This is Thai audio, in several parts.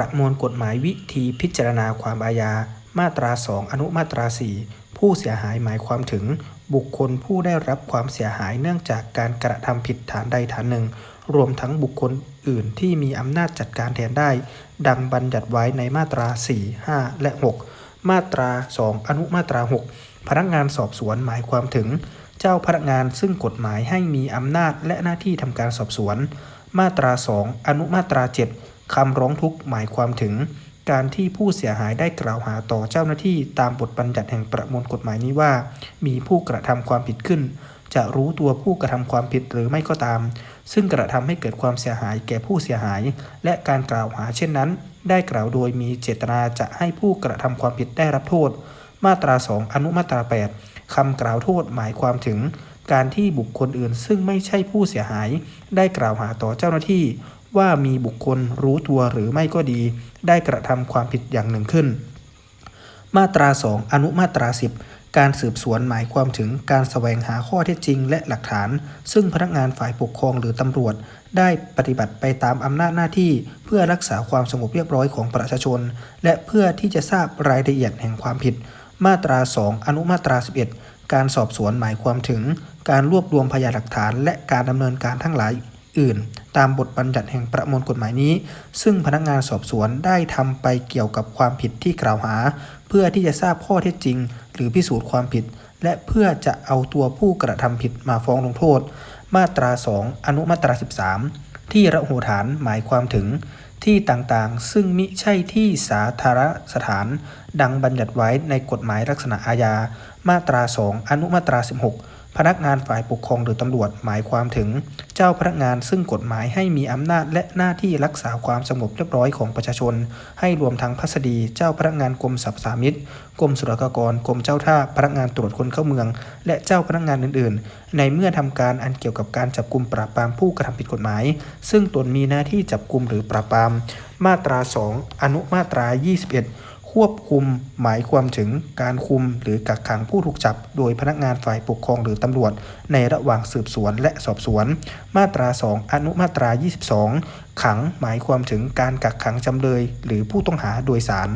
ประมวลกฎหมายวิธีพิจารณาความอาญา มาตรา 2 อนุมาตรา 4 ผู้เสียหายหมายความถึง บุคคลผู้ได้รับความเสียหายเนื่องจากการกระทำผิดฐานใดฐานหนึ่ง รวมทั้งบุคคลอื่นที่มีอำนาจจัดการแทนได้ ดังบัญญัติไว้ในมาตรา 4 5 และ 6 มาตรา 2 อนุมาตรา 6 พนักงานสอบสวนหมายความถึง เจ้าพนักงานซึ่งกฎหมายให้มีอำนาจและหน้าที่ทำการสอบสวน มาตรา 2 อนุมาตรา 7 คำร้องทุกข์หมายความถึง การที่ผู้เสียหายได้กล่าวหาต่อเจ้าหน้าที่ตามบทบัญญัติแห่งประมวลกฎหมายนี้ว่า มีผู้กระทำความผิดขึ้น จะรู้ตัวผู้กระทำความผิดหรือไม่ก็ตาม ซึ่งกระทำให้เกิดความเสียหายแก่ผู้เสียหาย และการกล่าวหาเช่นนั้น ได้กล่าวโดยมีเจตนาจะให้ผู้กระทำความผิดได้รับโทษ มาตรา 2 อนุมาตรา 8คำกล่าวโทษหมายความถึงการที่บุคคลอื่นซึ่งไม่ใช่ผู้เสียหาย ได้กล่าวหาต่อเจ้าหน้าที่ ว่ามีบุคคลรู้ตัวหรือไม่ก็ดี ได้กระทำความผิดอย่างหนึ่งขึ้น มาตรา 2 อนุมาตรา 10 การสืบสวนหมายความถึงการแสวงหาข้อเท็จจริงและหลักฐาน ซึ่งพนักงานฝ่ายปกครองหรือตำรวจ ได้ปฏิบัติไปตามอำนาจหน้าที่ เพื่อรักษาความสงบเรียบร้อยของประชาชน และเพื่อที่จะทราบรายละเอียดแห่งความผิด มาตรา 2 อนุมาตรา 11 การสอบสวนหมายความถึง การรวบรวมพยานหลักฐาน และการดำเนินการทั้งหลายอื่น ตามบทบัญญัติแห่งประมวลกฎหมายนี้ ซึ่งพนักงานสอบสวนได้ทำไปเกี่ยวกับความผิดที่กล่าวหา เพื่อที่จะทราบข้อเท็จจริง หรือพิสูจน์ความผิด และเพื่อจะเอาตัวผู้กระทำผิดมาฟ้องลงโทษ มาตรา 2 อนุมาตรา 13 ที่ระโหฐานหมายความถึงที่ต่างๆ ซึ่งมิใช่ที่สาธารณสถาน ดังบัญญัติไว้ในกฎหมายลักษณะอาญา มาตรา 2 อนุมาตรา 16 พนักงานฝ่ายปกครองหรือตำรวจหมายความถึง เจ้าพนักงานซึ่งกฎหมายให้มีอำนาจและหน้าที่รักษาความสงบเรียบร้อยของประชาชน ให้รวมทั้งพัสดี เจ้าพนักงานกรมสรรพสามิตกรมศุลกากรกรมเจ้าท่าพนักงานตรวจคนเข้าเมือง และเจ้าพนักงานอื่น ๆ ในเมื่อทำการอันเกี่ยวกับการจับกลุ่มปราบปรามผู้กระทำผิดกฎหมาย ซึ่งตนมีหน้าที่จับกลุ่มหรือปราบปรามมาตรา 2 อนุมาตรา 21 ควบคุมหมายความถึงการคุมหรือกักขังผู้ถูกจับ โดยพนักงานฝ่ายปกครองหรือตำรวจ ในระหว่างสืบสวนและสอบสวน มาตรา 2 อนุมาตรา 22 ขังหมายความถึงการกักขังจำเลย หรือผู้ต้องหาโดยสาร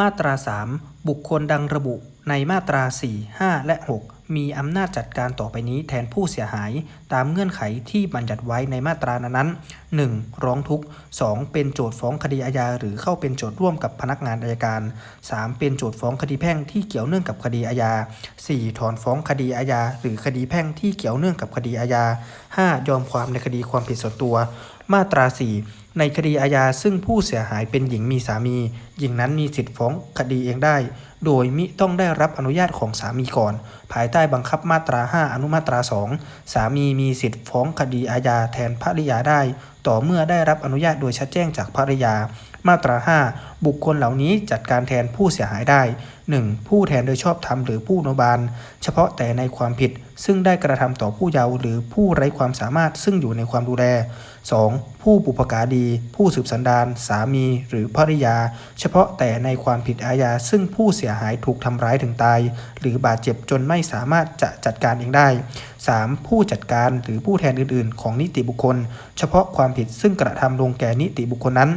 มาตรา 3 บุคคลดังระบุในมาตรา 4 5 และ 6 มีอำนาจจัดการต่อไปนี้แทนผู้เสียหายตามเงื่อนไขที่บัญญัติไว้ในมาตรานั้นๆ 1. ร้องทุกข์ 2. เป็นโจทย์ฟ้องคดีอาญาหรือเข้าเป็นโจทย์ร่วมกับพนักงานอัยการ 3. เป็นโจทย์ฟ้องคดีแพ่งที่เกี่ยวเนื่องกับคดีอาญา 4. ถอนฟ้องคดีอาญาหรือคดีแพ่งที่เกี่ยวเนื่องกับคดีอาญา 5. ยอมความในคดีความผิดส่วนตัว มาตรา 4 ในคดีอาญาซึ่งผู้เสียหายเป็นหญิงมีสามี หญิงนั้นมีสิทธิฟ้องคดีเองได้ โดยมิต้องได้รับอนุญาตของสามีก่อน ภายใต้บังคับมาตรา 5 อนุมาตรา 2 สามีมีสิทธิฟ้องคดีอาญาแทนภริยาได้ ต่อเมื่อได้รับอนุญาตโดยชัดแจ้งจากภริยา มาตรา 5 บุคคลเหล่านี้จัดการแทนผู้เสียหายได้ 1. ผู้แทนโดยชอบธรรมหรือผู้อนุบาลเฉพาะแต่ในความผิดซึ่งได้กระทำต่อผู้เยาว์หรือผู้ไร้ความสามารถซึ่งอยู่ในความดูแล 2. ผู้บุปการี ผู้สืบสันดานสามีหรือภริยา เฉพาะแต่ในความผิดอาญาซึ่งผู้เสียหายถูกทำร้ายถึงตาย หรือบาดเจ็บจนไม่สามารถจะจัดการเองได้ 3. ผู้จัดการหรือผู้แทนอื่น ๆ ของนิติบุคคล เฉพาะความผิดซึ่งกระทำลงแก่นิติบุคคลนั้น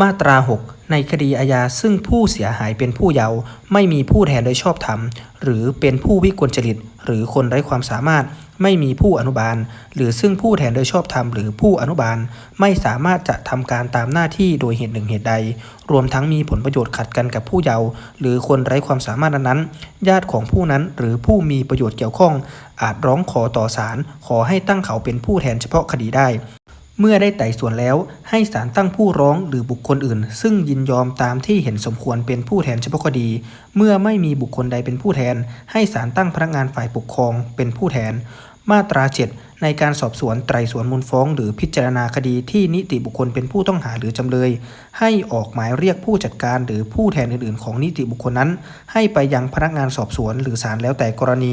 มาตรา 6 ในคดีอาญาซึ่งผู้เสียหายเป็นผู้เยาว์ไม่มีผู้แทนโดยชอบธรรม หรือเป็นผู้วิกลจริต หรือคนไร้ความสามารถ ไม่มีผู้อนุบาล หรือซึ่งผู้แทนโดยชอบธรรมหรือผู้อนุบาล ไม่สามารถจะทำการตามหน้าที่โดยเหตุหนึ่งเหตุใด รวมทั้งมีผลประโยชน์ขัดกันกับผู้เยาว์หรือคนไร้ความสามารถนั้นๆญาติของผู้นั้นหรือผู้มีประโยชน์เกี่ยวข้อง อาจร้องขอต่อศาลขอให้ตั้งเขาเป็นผู้แทนเฉพาะคดีได้เมื่อได้ไต่สวนแล้วให้ศาลตั้งผู้ร้องหรือบุคคลอื่น ซึ่งยินยอมตามที่เห็นสมควรเป็นผู้แทนเฉพาะคดี เมื่อไม่มีบุคคลใดเป็นผู้แทน ให้ศาลตั้งพนักงานฝ่ายปกครองเป็นผู้แทน มาตรา 7 ในการสอบสวนไตรสวนมูลฟ้อง หรือพิจารณาคดีที่นิติบุคคลเป็นผู้ต้องหาหรือจำเลย ให้ออกหมายเรียกผู้จัดการหรือผู้แทนอื่นๆ ของนิติบุคคลนั้น ให้ไปยังพนักงานสอบสวนหรือศาลแล้วแต่กรณี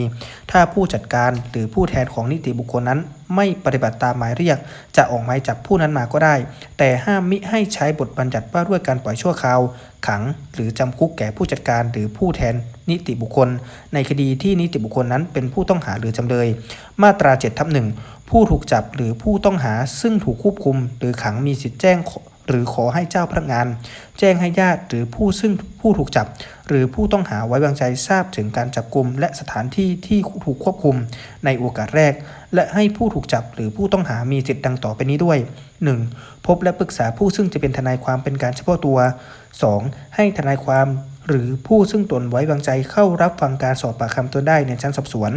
ถ้าผู้จัดการหรือผู้แทนของนิติบุคคลนั้น ไม่ปฏิบัติตามหมายเรียก จะออกหมายจับผู้นั้นมาก็ได้ แต่ห้ามมิให้ใช้บทบัญญัติว่าด้วยการปล่อยชั่วคราว ขัง หรือจำคุกแก่ผู้จัดการหรือผู้แทนนิติบุคคล ในคดีที่นิติบุคคลนั้นเป็นผู้ต้องหาหรือจำเลย มาตรา7ทับหนึ่งผู้ถูกจับหรือผู้ต้องหาซึ่งถูกควบคุม หรือขังมีสิทธิแจ้ง หรือขอให้เจ้าพนักงาน แจ้งให้ญาติหรือผู้ซึ่งผู้ถูกจับ หรือผู้ต้องหาไว้วางใจทราบถึงการจับกลุ่มและสถานที่ที่ถูกควบคุม ในโอกาสแรก และให้ผู้ถูกจับหรือผู้ต้องหามีสิทธิ์ดังต่อไปนี้ด้วย 1. พบและปรึกษาผู้ซึ่งจะเป็นทนายความเป็นการเฉพาะตัว 2. ให้ทนายความหรือผู้ซึ่งตนไว้วางใจเข้ารับฟังการสอบปากคำตนได้ในชั้นสอบสวน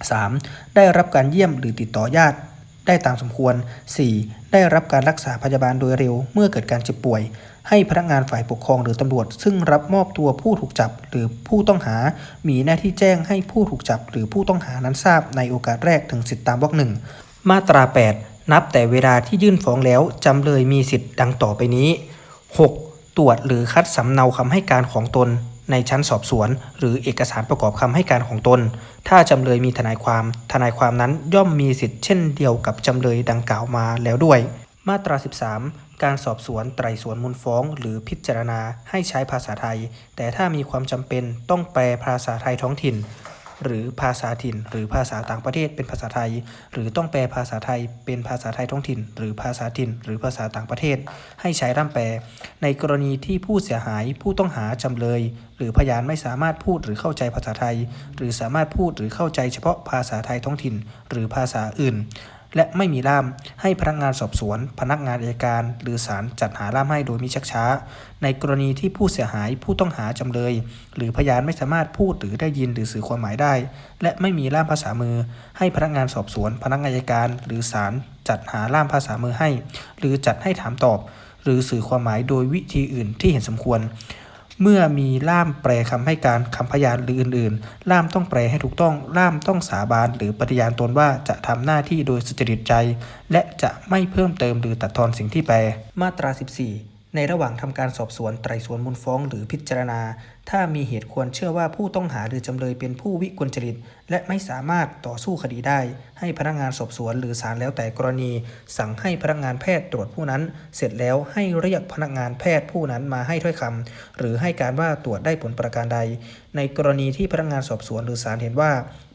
3. ได้รับการเยี่ยมหรือติดต่อญาติ ได้ตามสมควร 4. ได้รับการรักษาพยาบาลโดยเร็วเมื่อเกิดการเจ็บป่วย ให้พนักงานฝ่ายปกครองหรือตำรวจ ซึ่งรับมอบตัวผู้ถูกจับหรือผู้ต้องหา มีหน้าที่แจ้งให้ผู้ถูกจับหรือผู้ต้องหานั้นทราบในโอกาสแรกถึงสิทธิตามวรรคหนึ่งมาตรา 8 นับแต่เวลาที่ยื่นฟ้องแล้วจำเลยมีสิทธิ์ดังต่อไปนี้ 6. ตรวจหรือคัดสำเนาคำให้การของตน ในชั้นสอบสวน หรือเอกสารประกอบคำให้การของตน ถ้าจำเลยมีทนายความ ทนายความนั้นย่อมมีสิทธิ์เช่นเดียวกับจำเลยดังกล่าวมาแล้วด้วย มาตรา 13 การสอบสวนไตรสวนมูลฟ้อง หรือพิจารณาให้ใช้ภาษาไทย แต่ถ้ามีความจำเป็นต้องแปลภาษาไทยท้องถิ่น หรือภาษาถิ่น หรือภาษาต่างประเทศเป็นภาษาไทย หรือต้องแปลภาษาไทยเป็นภาษาไทยท้องถิ่น หรือภาษาถิ่น หรือภาษาต่างประเทศ ให้ใช้ร่ำแปล ในกรณีที่ผู้เสียหายผู้ต้องหาจำเลย หรือพยานไม่สามารถพูดหรือเข้าใจภาษาไทย หรือสามารถพูดหรือเข้าใจเฉพาะภาษาไทยท้องถิ่น หรือภาษาอื่น และไม่มีล่าม ให้พนักงานสอบสวน พนักงานอัยการ หรือศาลจัดหาล่ามให้โดยมิชักช้า ในกรณีที่ผู้เสียหายผู้ต้องหาจำเลย หรือพยานไม่สามารถพูดหรือได้ยินหรือสื่อความหมายได้ และไม่มีล่ามภาษามือ ให้พนักงานสอบสวน พนักงานอัยการ หรือศาลจัดหาล่ามภาษามือให้ หรือจัดให้ถามตอบ หรือสื่อความหมายโดยวิธีอื่นที่เห็นสมควร เมื่อมีล่ามแปลคำให้การคำพยานหรืออื่นๆ ล่ามต้องแปลให้ถูกต้อง ล่ามต้องสาบานหรือปฏิญาณตนว่าจะทำหน้าที่โดยสุจริตใจ และจะไม่เพิ่มเติมหรือตัดทอนสิ่งที่แปล มาตรา 14 ในระหว่างทำการสอบสวนไตรสวนมูลฟ้องหรือพิจารณา ถ้ามีเหตุควรเชื่อว่าผู้ต้องหาหรือจำเลยเป็นผู้วิกลจริต และไม่สามารถต่อสู้คดีได้ ให้พนักงานสอบสวนหรือศาลแล้วแต่กรณี สั่งให้พนักงานแพทย์ตรวจผู้นั้น เสร็จแล้วให้เรียกพนักงานแพทย์ผู้นั้นมาให้ถ้อยคำหรือให้การว่าตรวจได้ผลประการใด ในกรณีที่พนักงานสอบสวนหรือศาลเห็นว่า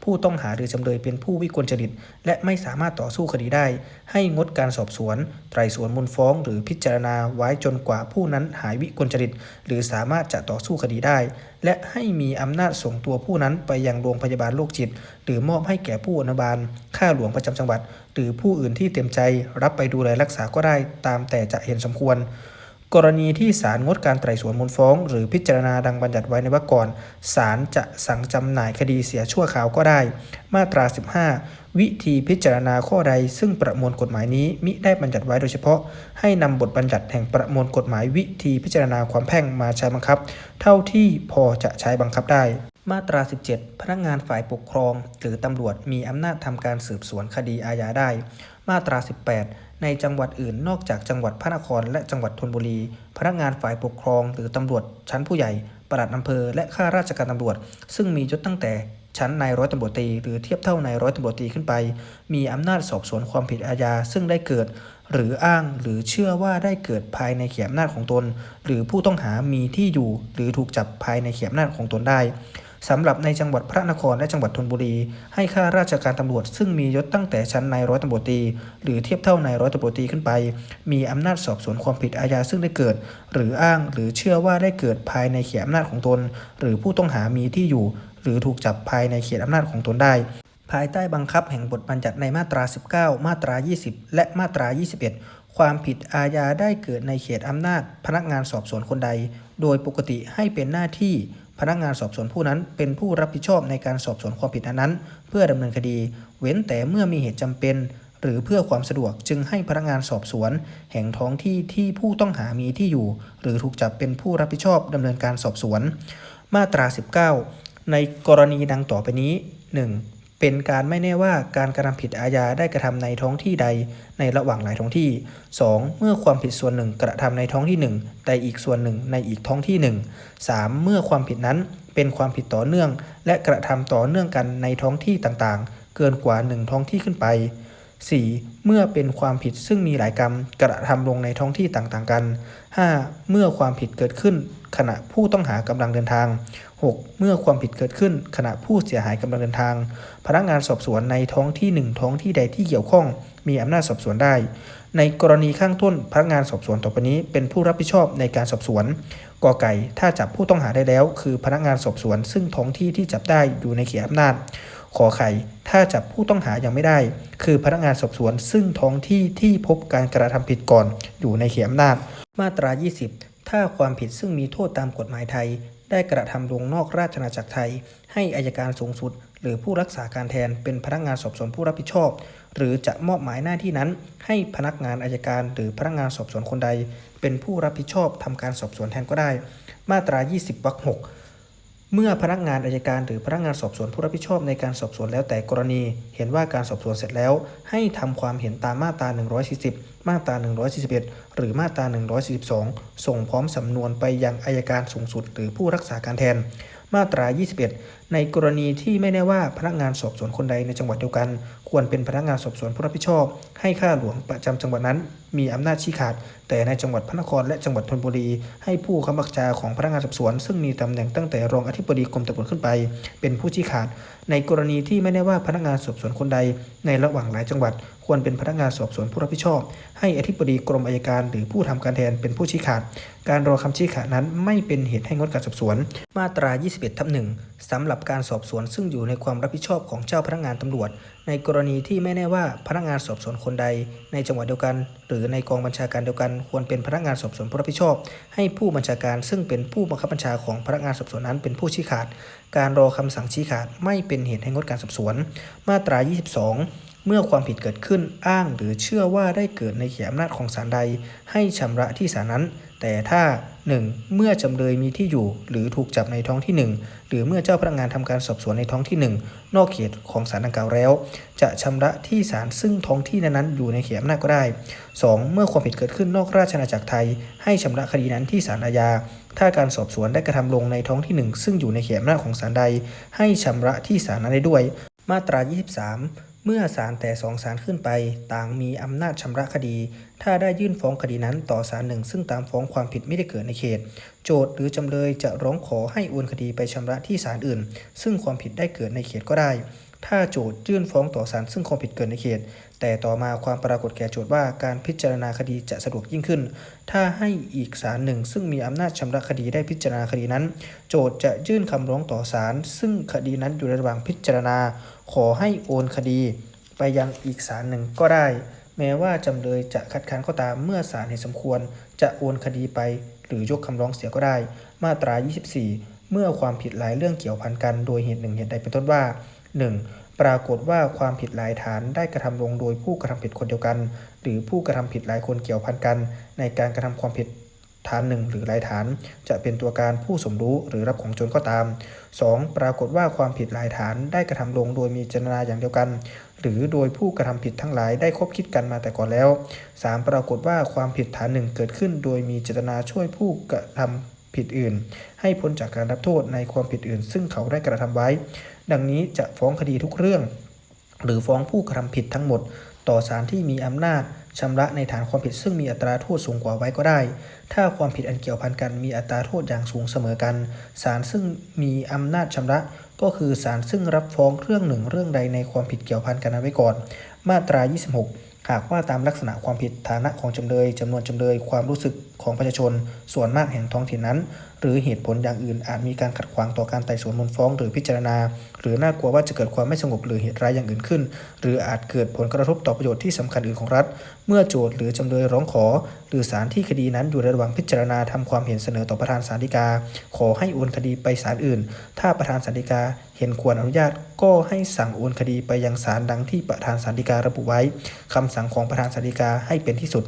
ผู้ต้องหาหรือจำเลยเป็นผู้วิกลจริต และไม่สามารถต่อสู้คดีได้ ให้งดการสอบสวน ไตรสวนมูลฟ้อง หรือพิจารณาไว้จนกว่าผู้นั้นหายวิกลจริต หรือสามารถจะต่อสู้คดีได้ และให้มีอำนาจส่งตัวผู้นั้นไปยังโรงพยาบาลโรคจิต หรือมอบให้แก่ผู้อนุบาลข้าหลวงประจำจังหวัด หรือผู้อื่นที่เต็มใจรับไปดูแลรักษาก็ได้ ตามแต่จะเห็นสมควร กรณีที่ศาลงดการไต่สวนมูลฟ้อง หรือพิจารณาดังบัญญัติไว้ในวรรคก่อนศาลจะสั่งจำหน่ายคดีเสียชั่วคราวก็ได้ มาตรา 15 วิธีพิจารณาข้อใด ซึ่งประมวลกฎหมายนี้มิได้บัญญัติไว้โดยเฉพาะ ให้นำบทบัญญัติแห่งประมวลกฎหมายวิธีพิจารณาความแพ่งมาใช้บังคับ เท่าที่พอจะใช้บังคับได้มาตรา 17 พนักงานฝ่ายปกครอง หรือตำรวจมีอำนาจทำการสืบสวนคดีอาญาได้ มาตรา 18 ในจังหวัดอื่นนอกจากจังหวัดพระนครและจังหวัดธนบุรี พนักงานฝ่ายปกครอง หรือตำรวจชั้นผู้ใหญ่ปลัดอำเภอ และข้าราชการตำรวจ ซึ่งมียศตั้งแต่ชั้นนายร้อยตำรวจตรีหรือเทียบเท่านายร้อยตำรวจตรีขึ้นไป มีอำนาจสอบสวนความผิดอาญาซึ่งได้เกิด หรืออ้างหรือเชื่อว่าได้เกิดภายในเขตอำนาจของตน หรือผู้ต้องหามีที่อยู่หรือถูกจับภายในเขตอำนาจของตนได้ สำหรับในจังหวัดพระนครและจังหวัดธนบุรี ให้ข้าราชการตำรวจ ซึ่งมียศตั้งแต่ชั้นนายร้อยตำรวจตรีหรือเทียบเท่านายร้อยตำรวจตรีขึ้นไป มีอำนาจสอบสวนความผิดอาญาซึ่งได้เกิด หรืออ้างหรือเชื่อว่าได้เกิดภายในเขตอำนาจของตน หรือผู้ต้องหามีที่อยู่ หรือถูกจับภายในเขตอำนาจของตนได้ภายใต้บังคับแห่งบทบัญญัติในมาตรา 19 มาตรา 20 และมาตรา 21 ความผิดอาญาได้เกิดในเขตอำนาจ พนักงานสอบสวนคนใด โดยปกติให้เป็นหน้าที่ พนักงานสอบสวนผู้นั้นเป็นผู้รับผิดชอบในการสอบสวนความผิดนั้น เพื่อดำเนินคดี เว้นแต่เมื่อมีเหตุจำเป็น หรือเพื่อความสะดวกจึงให้พนักงานสอบสวน แห่งท้องที่ที่ผู้ต้องหามีที่อยู่ หรือถูกจับเป็นผู้รับผิดชอบดำเนินการสอบสวน มาตรา 19 ในกรณีดังต่อไปนี้ 1. เป็นการไม่แน่ว่าการกระทำผิดอาญาได้กระทำในท้องที่ใดในระหว่างหลายท้องที่ 2. เมื่อความผิดส่วนหนึ่งกระทำในท้องที่หนึ่งแต่อีกส่วนหนึ่งในอีกท้องที่หนึ่ง 3. เมื่อความผิดนั้นเป็นความผิดต่อเนื่อง และกระทำต่อเนื่องกันในท้องที่ต่างๆ เกินกว่าหนึ่งท้องที่ขึ้นไป 4. เมื่อเป็นความผิดซึ่งมีหลายกรรมกระทำลงในท้องที่ต่างๆกัน 5. เมื่อความผิดเกิดขึ้น ขณะผู้ต้องหากำลังเดินทาง 6. เมื่อความผิดเกิดขึ้น ขณะผู้เสียหายกำลังเดินทาง พนักงานสอบสวนในท้องที่หนึ่งท้องที่ใดที่เกี่ยวข้อง มีอำนาจสอบสวนได้ ในกรณีข้างต้นพนักงานสอบสวนต่อไปนี้ เป็นผู้รับผิดชอบในการสอบสวนกอไก่ถ้าจับผู้ต้องหาได้แล้ว คือพนักงานสอบสวน ซึ่งท้องที่ที่จับได้อยู่ในเขตอำนาจขอไข่ถ้าจับผู้ต้องหายังไม่ได้ คือพนักงานสอบสวนซึ่งท้องที่ที่พบการกระทำผิดก่อนอยู่ในเขตอำนาจ มาตรา 20 ถ้าความผิดซึ่งมีโทษตามกฎหมายไทย ได้กระทำลงนอกราชอาณาจักรไทย ให้อายการสูงสุด หรือผู้รักษาการแทนเป็นพนักงานสอบสวนผู้รับผิดชอบ หรือจะมอบหมายหน้าที่นั้น ให้พนักงานอายการหรือพนักงานสอบสวนคนใด เป็นผู้รับผิดชอบทำการสอบสวนแทนก็ได้ มาตรา 20วรรคหก เมื่อพนักงานอายการหรือพนักงานสอบสวนผู้รับผิดชอบในการสอบสวนแล้วแต่กรณี เห็นว่าการสอบสวนเสร็จแล้ว ให้ทำความเห็นตามมาตรา 140 มาตรา 141 หรือมาตรา 142 ส่งพร้อมสำนวนไปยังอายการสูงสุด หรือผู้รักษาการแทน มาตรา 21 ในกรณีที่ไม่แน่ว่าพนักงานสอบสวนคนใดในจังหวัดเดียวกัน ควรเป็นพนักงานสอบสวนผู้รับผิดชอบ ให้ข้าหลวงประจำจังหวัดนั้น มีอำนาจชี้ขาด แต่ในจังหวัดพระนครและจังหวัดธนบุรี ให้ผู้คำบักชาของพนักงานสอบสวน ซึ่งมีตำแหน่งตั้งแต่รองอธิบดีกรมตำรวจขึ้นไป เป็นผู้ชี้ขาด ในกรณีที่ไม่แน่ว่าพนักงานสอบสวนคนใด ในระหว่างหลายจังหวัด ควรเป็นพนักงานสอบสวนผู้รับผิดชอบ ให้อธิบดีกรมอัยการ หรือผู้ทำการแทนเป็นผู้ชี้ขาด การรอคำชี้ขาดนั้นไม่เป็นเหตุให้งดการสอบสวน มาตรา 21ทับหนึ่งสำหรับการสอบสวนซึ่งอยู่ในความรับผิดชอบของเจ้าพนักงานตำรวจ ในกรณีที่ไม่แน่ว่าพนักงานสอบสวนคนใด ในจังหวัดเดียวกัน หรือในกองบัญชาการเดียวกัน ควรเป็นพนักงานสอบสวนผู้รับผิดชอบ ให้ผู้บัญชาการซึ่งเป็นผู้บังคับบัญชาของพนักงานสอบสวนนั้นเป็นผู้ชี้ขาด การรอคำสั่งชี้ขาดไม่เป็นเหตุให้งดการสอบสวน มาตรา 22เมื่อความผิดเกิดขึ้นอ้างหรือเชื่อว่าได้เกิดในเขตอำนาจของศาลใด ให้ชำระที่ศาลนั้น แต่ถ้า 1. เมื่อจำเลยมีที่อยู่ หรือถูกจับในท้องที่ 1 หรือเมื่อเจ้าพนักงานทำการสอบสวนในท้องที่ 1 นอกเขตของศาลดังกล่าวแล้ว จะชำระที่ศาลซึ่งท้องที่นั้นๆอยู่ในเขตอำนาจก็ได้ 2. เมื่อความผิดเกิดขึ้นนอกราชอาณาจักรไทย ให้ชำระคดีนั้นที่ศาลอาญา ถ้าการสอบสวนได้กระทำลงในท้องที่ 1 ซึ่งอยู่ในเขตอำนาจของศาลใด ให้ชำระที่ศาลนั้นได้ด้วย มาตรา 23 เมื่อศาลแต่สองศาลขึ้นไป ต่างมีอำนาจชำระคดี ถ้าได้ยื่นฟ้องคดีนั้นต่อศาลหนึ่ง ซึ่งตามฟ้องความผิดไม่ได้เกิดในเขต โจทย์หรือจำเลยจะร้องขอให้โอนคดีไปชำระที่ศาลอื่น ซึ่งความผิดได้เกิดในเขตก็ได้ ถ้าโจทย์ยื่นฟ้องต่อศาลซึ่งความผิดเกิดในเขต แต่ต่อมาความปรากฏแก่โจทย์ว่าการพิจารณาคดีจะสะดวกยิ่งขึ้น ถ้าให้อีกศาลหนึ่ง ซึ่งมีอำนาจชำระคดีได้พิจารณาคดีนั้น โจทย์จะยื่นคำร้องต่อศาลซึ่งคดีนั้นอยู่ในระหว่างพิจารณา ขอให้โอนคดี ไปยังอีกศาลหนึ่งก็ได้ แม้ว่าจำเลยจะคัดค้านก็ตามเมื่อศาลเห็นสมควร จะโอนคดีไป หรือยกคำร้องเสียก็ได้ มาตรา 24 เมื่อความผิดหลายเรื่องเกี่ยวพันกัน โดยเหตุหนึ่งเหตุใดเป็นต้นว่า 1. ปรากฏว่าความผิดหลายฐานได้กระทำลงโดยผู้กระทำผิดคนเดียวกัน หรือผู้กระทำผิดหลายคนเกี่ยวพันกัน ในการกระทำความผิดฐานหนึ่งหรือหลายฐาน จะเป็นตัวการผู้สมรู้หรือรับของโจรก็ตาม 2. ปรากฏว่าความผิดหลายฐานได้กระทำลงโดยมีเจตนาอย่างเดียวกัน หรือโดยผู้กระทำผิดทั้งหลายได้คบคิดกันมาแต่ก่อนแล้ว 3. ปรากฏว่าความผิดฐานหนึ่งเกิดขึ้น โดยมีเจตนาช่วยผู้กระทำ ผิดอื่น ให้พ้นจากการรับโทษในความผิดอื่น ซึ่งเขาได้กระทำไว้ ดังนี้จะฟ้องคดีทุกเรื่อง หรือฟ้องผู้กระทำผิดทั้งหมด ต่อศาลที่มีอำนาจชำระในฐานความผิดซึ่งมีอัตราโทษสูงกว่าไว้ก็ได้ ถ้าความผิดอันเกี่ยวพันกันมีอัตราโทษอย่างสูงเสมอกัน ศาลซึ่งมีอำนาจชำระ ก็คือศาลซึ่งรับฟ้องเรื่องหนึ่งเรื่องใดในความผิดเกี่ยวพันกันนั้นไว้ก่อน มาตรา 26 หากว่าตามลักษณะความผิดฐานะของจำเลยจำนวนจำเลยความรู้สึก ของประชาชนส่วนมากแห่งท้องถิ่นนั้น หรือเหตุผลอย่างอื่นอาจมีการขัดขวางต่อการไต่สวนมูลฟ้องหรือพิจารณา หรือน่ากลัวว่าจะเกิดความไม่สงบหรือเหตุร้ายอย่างอื่นขึ้น หรืออาจเกิดผลกระทบต่อประโยชน์ที่สำคัญอื่นของรัฐ เมื่อโจทย์หรือจำเลยร้องขอ หรือศาลที่คดีนั้นอยู่ระหว่างพิจารณาทำความเห็นเสนอต่อประธานศาลฎีกา ขอให้โอนคดีไปศาลอื่น ถ้าประธานศาลฎีกาเห็นควรอนุญาตก็ให้สั่งโอนคดีไปยังศาลดังที่ประธานศาลฎีการะบุไว้คำสั่งของประธานศาลฎีกาให้เป็นที่สุด